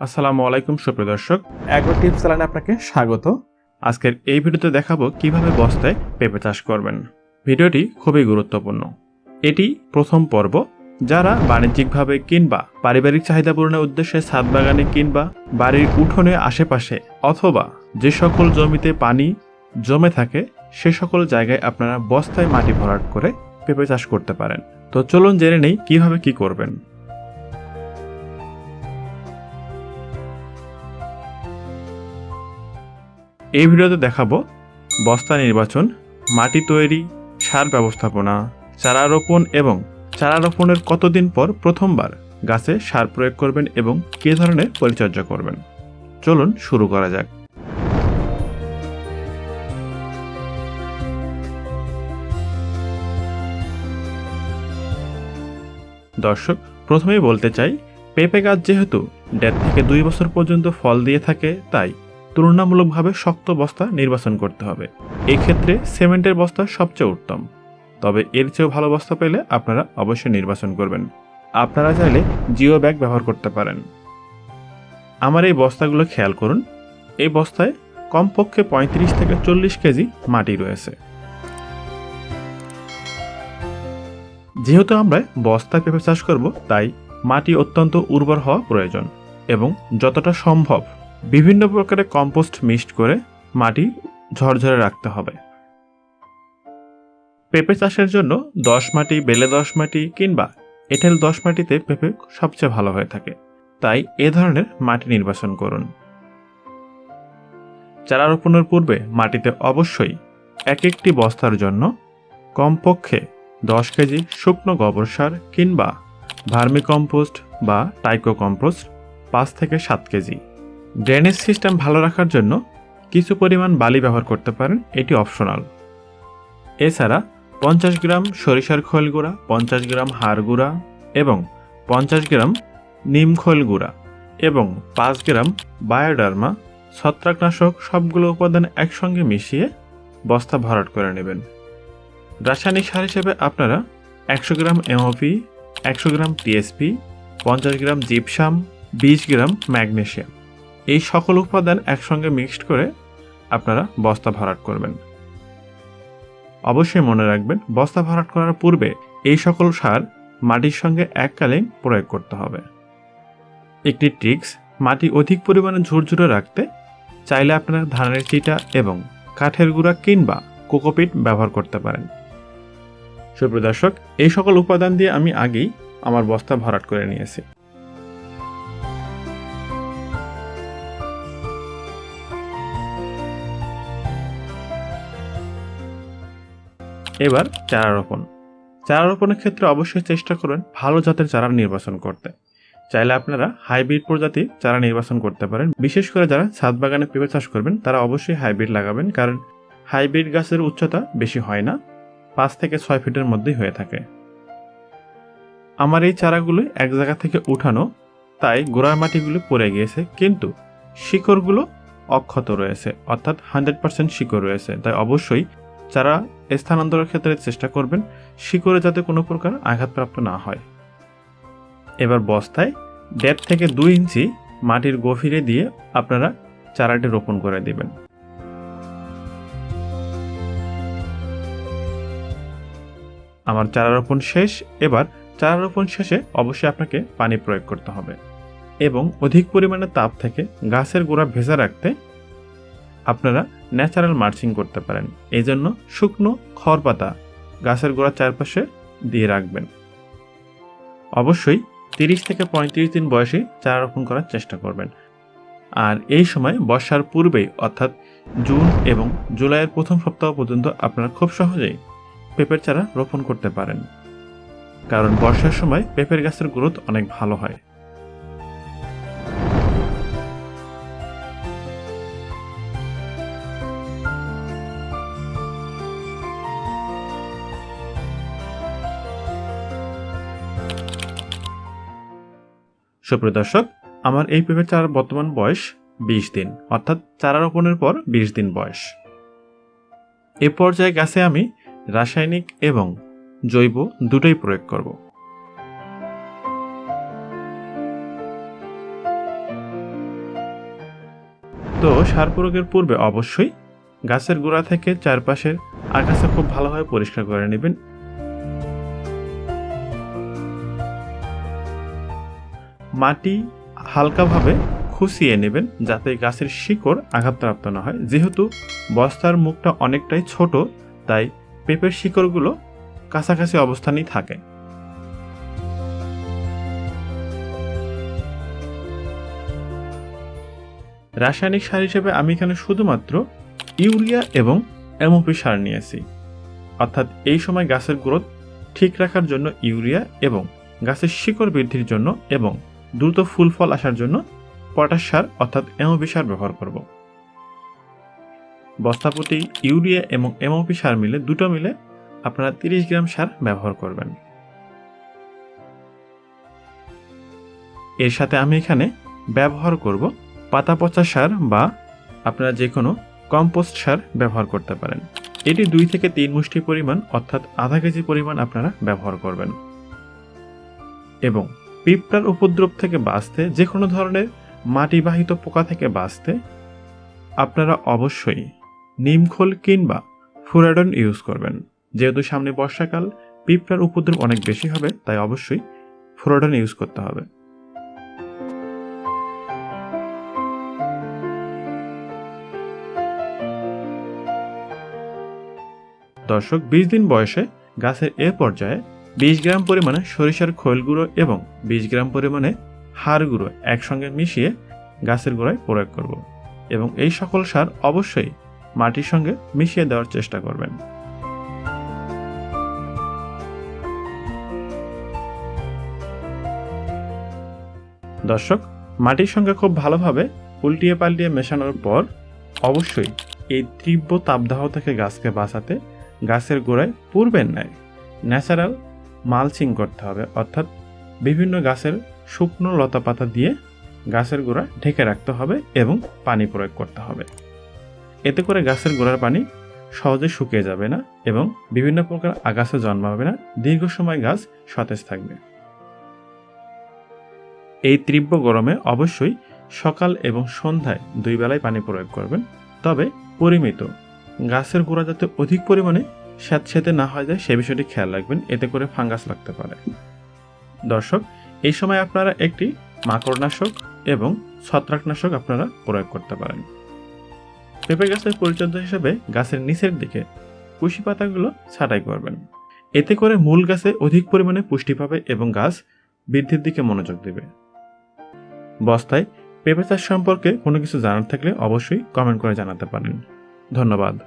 আসসালামু আলাইকুম সুপ্রিয় দর্শক। অ্যাগ্রো টিপস চ্যানেলে আপনাকে স্বাগত। আজকের এই ভিডিওতে দেখাবো কীভাবে বস্তায় পেঁপে চাষ করবেন। ভিডিওটি খুবই গুরুত্বপূর্ণ। এটি প্রথম পর্ব। যারা বাণিজ্যিকভাবে কিংবা পারিবারিক চাহিদা পূরণের উদ্দেশ্যে ছাদ বাগানে কিংবা বাড়ির উঠোনে আশেপাশে অথবা যে সকল জমিতে পানি জমে থাকে সে সকল জায়গায় আপনারা বস্তায় মাটি ভরাট করে পেঁপে চাষ করতে পারেন। তো চলুন জেনে নেই কীভাবে কি করবেন। এই ভিডিওতে দেখাবো বস্তা নির্বাচন, মাটি তৈরি, সার ব্যবস্থাপনা, চারা রোপণ এবং চারা রোপণের কতদিন পর প্রথমবার গাছে সার প্রয়োগ করবেন এবং কী ধরনের পরিচর্যা করবেন। চলুন শুরু করা যাক। দর্শক, প্রথমেই বলতে চাই, পেঁপে গাছ যেহেতু দেড় থেকে দুই বছর পর্যন্ত ফল দিয়ে থাকে, তাই তুলনামূলকভাবে শক্ত বস্তা নির্বাচন করতে হবে। এক্ষেত্রে সিমেন্টের বস্তা সবচেয়ে উত্তম। তবে এর চেয়েও ভালো বস্তা পেলে আপনারা অবশ্যই নির্বাচন করবেন। আপনারা চাইলে জিও ব্যাগ ব্যবহার করতে পারেন। আমার এই বস্তাগুলো খেয়াল করুন। এই বস্তায় কমপক্ষে পঁয়ত্রিশ থেকে চল্লিশ কেজি মাটি রয়েছে। যেহেতু আমরা বস্তা পেঁপে চাষ করব, তাই মাটি অত্যন্ত উর্বর হওয়া প্রয়োজন এবং যতটা সম্ভব বিভিন্ন প্রকারের কম্পোস্ট মিক্সড করে মাটি ঝরঝরে রাখতে হবে। পেঁপে চাষের জন্য দশ মাটি, বেলে দশ মাটি কিংবা এঁটেল দশ মাটিতে পেঁপে সবচেয়ে ভালো হয়ে থাকে। তাই এ ধরনের মাটি নির্বাচন করুন। চারা রোপণের পূর্বে মাটিতে অবশ্যই এক একটি বস্তার জন্য কমপক্ষে দশ কেজি শুকনো গোবর সার কিংবা ভার্মি কম্পোস্ট বা টাইকো কম্পোস্ট পাঁচ থেকে সাত কেজি। ড্রেনেজ সিস্টেম ভালো রাখার জন্য কিছু পরিমাণ বালি ব্যবহার করতে পারেন, এটি অপশনাল এছাড়া পঞ্চাশ গ্রাম সরিষার খোল গুঁড়া, পঞ্চাশ গ্রাম হাড় গুঁড়া এবং পঞ্চাশ গ্রাম নিম খোল গুঁড়া এবং পাঁচ গ্রাম বায়োডার্মা, ছত্রাকনাশক সবগুলো উপাদান একসঙ্গে মিশিয়ে বস্তা ভরাট করে নেবেন। রাসায়নিক সার হিসেবে আপনারা একশো গ্রাম এমওপি একশো গ্রাম টিএসপি পঞ্চাশ গ্রাম জিপসাম, বিশ গ্রাম ম্যাগনেশিয়াম। এই সকল উপাদান একসঙ্গে মিক্সড করে আপনারা বস্তা ভরাট করবেন। অবশ্যই মনে রাখবেন, বস্তা ভরাট করার পূর্বে এই সকল সার মাটির সঙ্গে এককালীন প্রয়োগ করতে হবে। একটি ট্রিক্স মাটি অধিক পরিমাণে ঝুরঝুরে রাখতে চাইলে আপনারা ধানের চিটা এবং কাঠের গুঁড়া কিংবা কোকোপিট ব্যবহার করতে পারেন। সুপ্রিয় দর্শক, এই সকল উপাদান দিয়ে আমি আগেই আমার বস্তা ভরাট করে নিয়েছি। এবার চারা রোপণ। চারা রোপণের ক্ষেত্রে অবশ্যই চেষ্টা করবেন ভালো জাতের চারা নির্বাচন করতে। চাইলে আপনারা হাইব্রিড প্রজাতির চারা নির্বাচন করতে পারেন। বিশেষ করে যারা ছাদ বাগানে পেঁপে চাষ করবেন, তারা অবশ্যই হাইব্রিড লাগাবেন, কারণ হাইব্রিড গাছের উচ্চতা বেশি হয় না, পাঁচ থেকে ছয় ফিটের মধ্যেই হয়ে থাকে। আমার এই চারাগুলো এক জায়গা থেকে উঠানো, তাই গোড়ার মাটিগুলো পড়ে গিয়েছে, কিন্তু শিকড়গুলো অক্ষত রয়েছে, অর্থাৎ হান্ড্রেড পার্সেন্ট শিকড় রয়েছে। তাই অবশ্যই চারা স্থানান্তরের ক্ষেত্রে চেষ্টা করবেন শিকড়ে যাতে কোনো প্রকার আঘাতপ্রাপ্ত না হয়। এবার বস্তায় দেড় থেকে দুই ইঞ্চি মাটির গভীরে দিয়ে আপনারা চারাটি রোপণ করে দিবেন। আমার চারা রোপণ শেষ। এবার চারা রোপণ শেষে অবশ্যই আপনাকে পানি প্রয়োগ করতে হবে এবং অধিক পরিমাণে তাপ থেকে গাছের গোড়া ভেজা রাখতে আপনারা ন্যাচারাল মার্চিং করতে পারেন। এই জন্য শুকনো খড় পাতা গাছের গোড়ার চারপাশে দিয়ে রাখবেন। অবশ্যই তিরিশ থেকে পঁয়ত্রিশ দিন বয়সে চারা রোপণ করার চেষ্টা করবেন। আর এই সময় বর্ষার পূর্বেই, অর্থাৎ জুন এবং জুলাইয়ের প্রথম সপ্তাহ পর্যন্ত আপনারা খুব সহজেই পেঁপের চারা রোপণ করতে পারেন। কারণ বর্ষার সময় পেঁপের গাছের গ্রোথ অনেক ভালো হয়। সুপ্রিয় দর্শক, আমার এই পেঁপের চারার বর্তমান বয়স বিশ দিন, অর্থাৎ চারা রোপণের পর বিশ দিন বয়স। এ পর্যায়ে গাছে আমি রাসায়নিক এবং জৈব দুটোই প্রয়োগ করব। তো সার প্রয়োগের পূর্বে অবশ্যই গাছের গোড়া থেকে চারপাশের আগাছা খুব ভালোভাবে পরিষ্কার করে নেবেন। মাটি হালকাভাবে খুশিয়ে নেবেন যাতে গাছের শিকড় আঘাতপ্রাপ্ত না হয়। যেহেতু বস্তার মুখটা অনেকটাই ছোট, তাই পেঁপের শিকড়গুলো কাছাকাছি অবস্থানেই থাকে। রাসায়নিক সার হিসেবে আমি এখানে শুধুমাত্র ইউরিয়া এবং এমওপি সার নিয়েছি। অর্থাৎ এই সময় গাছের গ্রোথ ঠিক রাখার জন্য ইউরিয়া এবং গাছের শিকড় বৃদ্ধির জন্য এবং দ্রুত ফুল ফল আসার জন্য পটাশ সার অর্থাৎ এমওপি সার ব্যবহার করব। বস্তাপতি, ইউরিয়া এবং এমওপি সার মিলে দুটো মিলে আপনারা তিরিশ গ্রাম সার ব্যবহার করবেন। এর সাথে আমি এখানে ব্যবহার করব পাতা পচা সার বা আপনারা যে কোনো কম্পোস্ট সার ব্যবহার করতে পারেন। এটি দুই থেকে তিন মুষ্টি পরিমাণ অর্থাৎ আধা কেজি পরিমাণ আপনারা ব্যবহার করবেন। এবং পিঁপড়ার উপদ্রব থেকে বাঁচতে যে কোনো ধরনের মাটিবাহিত পোকা থেকে বাঁচতে, আপনারা অবশ্যই নিমখোল কিংবা ফুরাডন ইউজ করবেন। যেহেতু সামনে বর্ষাকাল, পিঁপড়ার উপদ্রব অনেক বেশি হবে, তাই অবশ্যই ফুরাডন ইউজ করতে হবে। দর্শক, বিশ দিন বয়সে গাছের এ পর্যায়ে বিশ গ্রাম পরিমাণে সরিষার খৈল গুঁড়ো এবং বিশ গ্রাম পরিমাণে হাড় গুঁড়ো একসঙ্গে মিশিয়ে গাছের গোড়ায় প্রয়োগ করব এবং এই সকল সার অবশ্যই মাটির সঙ্গে মিশিয়ে দেওয়ার চেষ্টা করবেন। দর্শক, মাটির সঙ্গে খুব ভালোভাবে উল্টিয়ে পাল্টিয়ে মেশানোর পর অবশ্যই এই তীব্র তাপদাহ থেকে গাছকে বাঁচাতে গাছের গোড়ায় পূর্বের ন্যায় ন্যাচারাল মালচিং করতে হবে। অর্থাৎ বিভিন্ন গাছের শুকনো লতা পাতা দিয়ে গাছের গোড়া ঢেকে রাখতে হবে এবং পানি প্রয়োগ করতে হবে। এতে করে গাছের গোড়ার পানি সহজে শুকিয়ে যাবে না এবং বিভিন্ন প্রকার আগাছা জন্মাবে না। দীর্ঘ সময় গাছ সতেজ থাকবে। এই তীব্র গরমে অবশ্যই সকাল এবং সন্ধ্যায় দুই বেলায় পানি প্রয়োগ করবেন। তবে পরিমিত গাছের গোড়া যাতে অধিক পরিমাণে স্যাঁতস্যাঁতে না হয়ে যায় সে বিষয়টি খেয়াল রাখবেন, এতে করে ফাঙ্গাস লাগতে পারে। দর্শক, এই সময় আপনারা একটি মাকড়নাশক এবং ছত্রাকনাশক আপনারা প্রয়োগ করতে পারেন। পেঁপে গাছের পরিচর্যা হিসেবে গাছের নিচের দিকে কুশি পাতাগুলো ছাঁটাই করবেন। এতে করে মূল গাছে অধিক পরিমাণে পুষ্টি পাবে এবং গাছ বৃদ্ধির দিকে মনোযোগ দেবে। বস্তায় পেঁপে চাষ সম্পর্কে কোনো কিছু জানার থাকলে অবশ্যই কমেন্ট করে জানাতে পারেন। ধন্যবাদ।